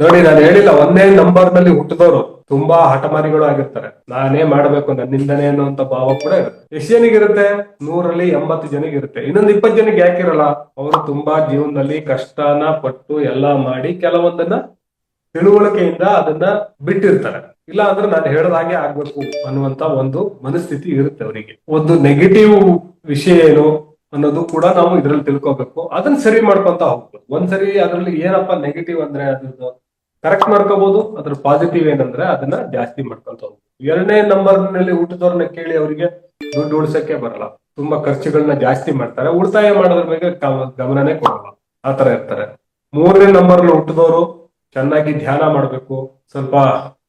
ನೋಡಿ, ನಾನು ಹೇಳಿಲ್ಲ, ಒಂದೇ ನಂಬರ್ನಲ್ಲಿ ಹುಟ್ಟಿದವರು ತುಂಬಾ ಹಠಮಾರಿಗಳು ಆಗಿರ್ತಾರೆ. ನಾನೇ ಮಾಡ್ಬೇಕು ನನ್ನಿಂದನೇ ಅನ್ನುವಂತ ಭಾವ ಕೂಡ ಇರುತ್ತೆ. ಎಷ್ಟು ಜನಿಗಿರುತ್ತೆ ನೂರಲ್ಲಿ ಎಂಬತ್ತು ಜನಿಗಿರುತ್ತೆ ಇನ್ನೊಂದು ಇಪ್ಪತ್ತು ಜನಕ್ಕೆ ಯಾಕಿರಲ್ಲ ಅವರು ತುಂಬಾ ಜೀವನದಲ್ಲಿ ಕಷ್ಟನ ಪಟ್ಟು ಎಲ್ಲಾ ಮಾಡಿ ಕೆಲವೊಂದನ್ನ ತಿಳುವಳಿಕೆಯಿಂದ ಅದನ್ನ ಬಿಟ್ಟಿರ್ತಾರೆ. ಇಲ್ಲ ಅಂದ್ರೆ ನಾನು ಹೇಳದ ಹಾಗೆ ಆಗ್ಬೇಕು ಅನ್ನುವಂತ ಒಂದು ಮನಸ್ಥಿತಿ ಇರುತ್ತೆ ಅವರಿಗೆ. ಒಂದು ನೆಗೆಟಿವ್ ವಿಷಯ ಏನು ಅನ್ನೋದು ಕೂಡ ನಾವು ಇದ್ರಲ್ಲಿ ತಿಳ್ಕೊಬೇಕು. ಅದನ್ನ ಸರಿ ಮಾಡ್ಕೊಂತ ಹೋಗ್ಬೋದು ಒಂದ್ಸರಿ ಅದ್ರಲ್ಲಿ ಏನಪ್ಪಾ ನೆಗೆಟಿವ್ ಅಂದ್ರೆ ಅದ್ರದ್ದು ಕರೆಕ್ಟ್ ಮಾಡ್ಕೋಬಹುದು ಅದ್ರ ಪಾಸಿಟಿವ್ ಏನಂದ್ರೆ ಅದನ್ನ ಜಾಸ್ತಿ ಮಾಡ್ಕೊಂತ ಹೋಗ್ಬೋದು ಎರಡನೇ ನಂಬರ್ನಲ್ಲಿ ಊಟದವ್ರನ್ನ ಕೇಳಿ ಅವರಿಗೆ ದುಡ್ಡು ಉಳಿಸಕ್ಕೆ ಬರಲ್ಲ. ತುಂಬಾ ಖರ್ಚುಗಳನ್ನ ಜಾಸ್ತಿ ಮಾಡ್ತಾರೆ. ಉಳಿತಾಯ ಮಾಡೋದ್ರ ಬಗ್ಗೆ ಗಮ- ಗಮನನೇ ಕೊಡಲ್ಲ. ಆತರ ಇರ್ತಾರೆ. ಮೂರನೇ ನಂಬರ್ ಹುಟ್ಟಿದವರು ಚೆನ್ನಾಗಿ ಧ್ಯಾನ ಮಾಡ್ಬೇಕು. ಸ್ವಲ್ಪ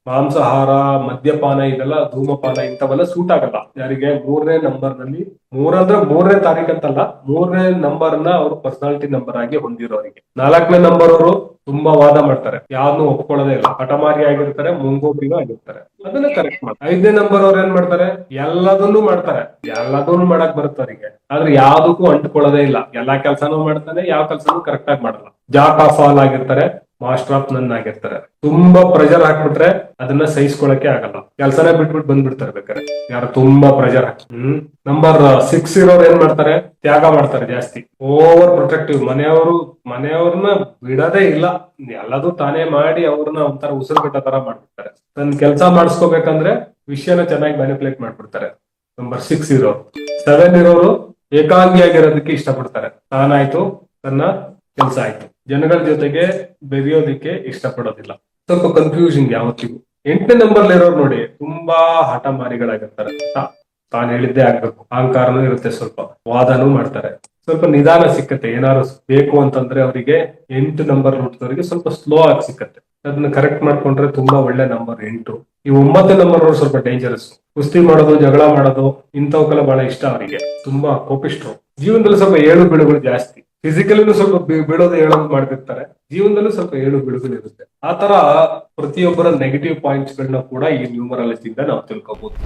ಮಾಂಸಾಹಾರ, ಮದ್ಯಪಾನ ಇದೆಲ್ಲ ಧೂಮಪಾನ ಇಂಥವೆಲ್ಲ ಸೂಟ್ ಆಗಲ್ಲ. ಯಾರಿಗೆ? ಮೂರನೇ ನಂಬರ್ನಲ್ಲಿ ಮೂರಂದ್ರೆ ಮೂರನೇ ತಾರೀಕು ಅಂತಲ್ಲ, ಮೂರನೇ ನಂಬರ್ನ ಅವ್ರ ಪರ್ಸನಾಲಿಟಿ ನಂಬರ್ ಆಗಿ ಹೊಂದಿರೋರಿಗೆ. ನಾಲ್ಕನೇ ನಂಬರ್ ಅವರು ತುಂಬಾ ವಾದ ಮಾಡ್ತಾರೆ. ಯಾವ್ದು ಒಪ್ಕೊಳ್ಳೋದೇ ಇಲ್ಲ. ಹಠಮಾರಿ ಆಗಿರ್ತಾರೆ, ಮುಂಗೋಪಿನೂ ಆಗಿರ್ತಾರೆ. ಅದನ್ನ ಕರೆಕ್ಟ್ ಮಾಡ್ತಾರೆ. ಐದನೇ ನಂಬರ್ ಅವ್ರು ಏನ್ ಮಾಡ್ತಾರೆ? ಎಲ್ಲದನ್ನೂ ಮಾಡ್ತಾರೆ. ಎಲ್ಲದನ್ನು ಮಾಡಕ್ ಬರುತ್ತೆ ಅವರಿಗೆ. ಆದ್ರೆ ಯಾವ್ದಕ್ಕೂ ಅಂಟ್ಕೊಳ್ಳೋದೇ ಇಲ್ಲ. ಎಲ್ಲಾ ಕೆಲಸನೂ ಮಾಡ್ತಾನೆ, ಯಾವ ಕೆಲಸನೂ ಕರೆಕ್ಟ್ ಆಗಿ ಮಾಡಲ್ಲ. ಜಾಕ್ ಆಫ್ ಆಲ್ ಆಗಿರ್ತಾರೆ. ಮಾಸ್ಟರ್ ಆಫ್ ನನ್ ಆಗಿರ್ತಾರೆ. ತುಂಬಾ ಪ್ರೆಜರ್ ಹಾಕ್ಬಿಟ್ರೆ ಅದನ್ನ ಸಹಿಸ್ಕೊಳಕ್ಕೆ ಆಗಲ್ಲ. ಕೆಲ್ಸನೇ ಬಿಟ್ಬಿಟ್ಟು ಬಂದ್ಬಿಡ್ತಾರೆ ಬೇಕಾದ್ರೆ. ಯಾರು ತುಂಬಾ ಪ್ರೆಜರ್ ಹಾಕಿ. ಹ್ಮ್. ನಂಬರ್ ಸಿಕ್ಸ್ ಇರೋರು ಏನ್ ಮಾಡ್ತಾರೆ? ತ್ಯಾಗ ಮಾಡ್ತಾರೆ ಜಾಸ್ತಿ. ಓವರ್ ಪ್ರೊಟೆಕ್ಟಿವ್ ಮನೆಯವರು, ಮನೆಯವ್ರನ್ನ ಬಿಡದೇ ಇಲ್ಲ. ಎಲ್ಲದೂ ತಾನೇ ಮಾಡಿ ಅವ್ರನ್ನ ಒಂಥರ ಉಸಿರು ಕಟ್ಟ ತರ ಮಾಡ್ಬಿಡ್ತಾರೆ. ತನ್ನ ಕೆಲಸ ಮಾಡಿಸ್ಕೋಬೇಕಂದ್ರೆ ವಿಷಯನ ಚೆನ್ನಾಗಿ ಮ್ಯಾನಿಪುಲೇಟ್ ಮಾಡ್ಬಿಡ್ತಾರೆ. ನಂಬರ್ ಸಿಕ್ಸ್ ಇರೋರು. ಸೆವೆನ್ ಇರೋರು ಏಕಾಂಗಿಯಾಗಿರೋದಕ್ಕೆ ಇಷ್ಟಪಡ್ತಾರೆ. ತಾನಾಯ್ತು, ತನ್ನ ಕೆಲಸ ಆಯ್ತು. ಜನಗಳ ಜೊತೆಗೆ ಬೆರೆಯೋದಿಕ್ಕೆ ಇಷ್ಟಪಡೋದಿಲ್ಲ. ಸ್ವಲ್ಪ ಕನ್ಫ್ಯೂಷನ್ ಯಾವತ್ತಿಗೂ. ಎಂಟನೇ ನಂಬರ್ ಇರೋರು ನೋಡಿ ತುಂಬಾ ಹಠಮಾರಿಗಳಾಗಿರ್ತಾರೆ. ತಾನ್ ಹೇಳಿದ್ದೇ ಆಗ್ಬೇಕು. ಅಹಂಕಾರನೂ ಇರುತ್ತೆ ಸ್ವಲ್ಪ. ವಾದನೂ ಮಾಡ್ತಾರೆ. ಸ್ವಲ್ಪ ನಿಧಾನ ಸಿಕ್ಕತ್ತೆ. ಏನಾದ್ರು ಬೇಕು ಅಂತಂದ್ರೆ ಅವರಿಗೆ ಎಂಟು ನಂಬರ್ ನೋಡಿದವರಿಗೆ ಸ್ವಲ್ಪ ಸ್ಲೋ ಆಗಿ ಸಿಕ್ಕತ್ತೆ. ಅದನ್ನ ಕರೆಕ್ಟ್ ಮಾಡ್ಕೊಂಡ್ರೆ ತುಂಬಾ ಒಳ್ಳೆ ನಂಬರ್ ಎಂಟು. ಈ ಒಂಬತ್ತು ನಂಬರ್ ಸ್ವಲ್ಪ ಡೇಂಜರಸ್ ಕುಸ್ತಿ ಮಾಡೋದು ಜಗಳ ಮಾಡೋದು ಇಂಥವಕ್ಕೆಲ್ಲ ಬಹಳ ಇಷ್ಟ ಅವರಿಗೆ. ತುಂಬಾ ಕೋಪಿಷ್ಟ್ರು. ಜೀವನದಲ್ಲಿ ಸ್ವಲ್ಪ ಏಳು ಬೀಳುಗಳು ಜಾಸ್ತಿ. ಫಿಸಿಕಲಿನೂ ಸ್ವಲ್ಪ ಬಿಡೋದು ಹೇಳೋದು ಮಾಡ್ತಿರ್ತಾರೆ. ಜೀವನದಲ್ಲೂ ಸ್ವಲ್ಪ ಏಳು ಬಿಡುಗಡೆ ಇರುತ್ತೆ. ಆ ತರ ಪ್ರತಿಯೊಬ್ಬರ ನೆಗೆಟಿವ್ ಪಾಯಿಂಟ್ಸ್ ಗಳನ್ನ ಕೂಡ ಈ ನ್ಯೂಮರಾಲಜಿಯಿಂದ ನಾವು ತಿಳ್ಕೊಬಹುದು